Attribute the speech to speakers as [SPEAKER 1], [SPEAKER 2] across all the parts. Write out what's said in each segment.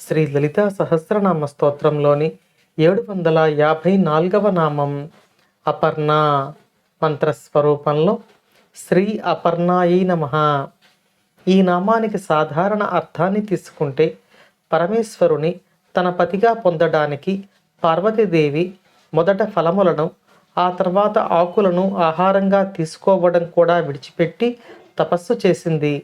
[SPEAKER 1] శ్రీ లలిత సహస్రనామ స్తోత్రంలోని ఏడు వందల యాభై నాలుగవ నామం అపర్ణ మంత్రస్వరూపంలో శ్రీ అపర్ణాయి నమ. ఈ నామానికి సాధారణ అర్థాన్ని తీసుకుంటే పరమేశ్వరుని తన పతిగా పొందడానికి పార్వతీదేవి మొదట ఫలములను ఆ తర్వాత ఆకులను ఆహారంగా తీసుకోవడం కూడా విడిచిపెట్టి తపస్సు చేసింది.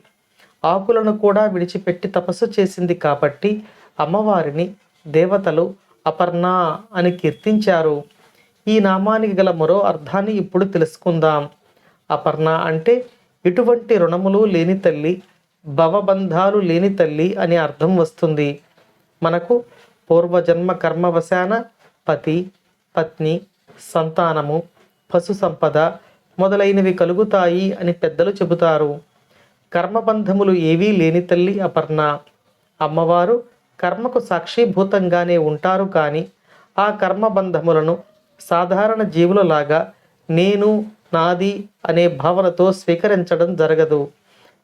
[SPEAKER 1] ఆకులను కూడా విడిచిపెట్టి తపస్సు చేసింది కాబట్టి అమ్మవారిని దేవతలు అపర్ణ అని కీర్తించారు. ఈ నామానికి గల మరో అర్థాన్ని ఇప్పుడు తెలుసుకుందాం. అపర్ణ అంటే ఇటువంటి రుణములు లేని తల్లి భవబంధాలు లేని తల్లి అని అర్థం వస్తుంది. మనకు పూర్వజన్మ కర్మవశాన పతి పత్ని సంతానము పశు సంపద మొదలైనవి కలుగుతాయి అని పెద్దలు చెబుతారు. కర్మబంధములు ఏవీ లేని తల్లి అపర్ణ. అమ్మవారు కర్మకు సాక్షిభూతంగానే ఉంటారు కానీ ఆ కర్మబంధములను సాధారణ జీవులలాగా నేను నాది అనే భావనతో స్వీకరించడం జరగదు.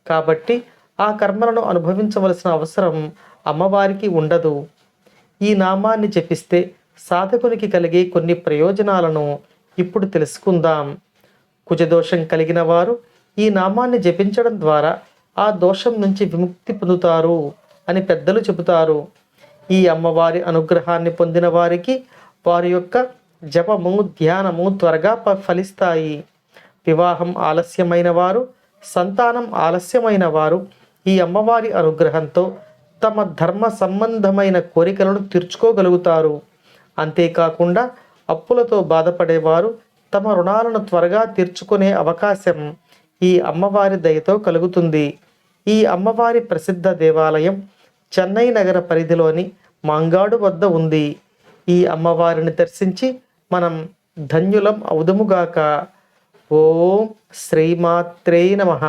[SPEAKER 1] కాబట్టి ఆ కర్మలను అనుభవించవలసిన అవసరం అమ్మవారికి ఉండదు. ఈ నామాన్ని జపిస్తే సాధకునికి కలిగే కొన్ని ప్రయోజనాలను ఇప్పుడు తెలుసుకుందాం. కుజదోషం కలిగిన వారు ఈ నామాన్ని జపించడం ద్వారా ఆ దోషం నుంచి విముక్తి పొందుతారు. అని పెద్దలు చెబుతారు. ఈ అమ్మవారి అనుగ్రహాన్ని పొందిన వారికి వారి యొక్క జపము ధ్యానము త్వరగా ప- ఫలిస్తాయి. వివాహం ఆలస్యమైన వారు సంతానం ఆలస్యమైన వారు ఈ అమ్మవారి అనుగ్రహంతో తమ ధర్మ సంబంధమైన కోరికలను తీర్చుకోగలుగుతారు. అంతేకాకుండా అప్పులతో బాధపడేవారు తమ రుణాలను త్వరగా తీర్చుకునే అవకాశం ఈ అమ్మవారి దయతో కలుగుతుంది. ఈ అమ్మవారి ప్రసిద్ధ దేవాలయం చెన్నై నగర పరిధిలోని మాంగాడు వద్ద ఉంది. ఈ అమ్మవారిని దర్శించి మనం ధన్యులం అవుదముగాక ఓం శ్రీమాత్రే నమః.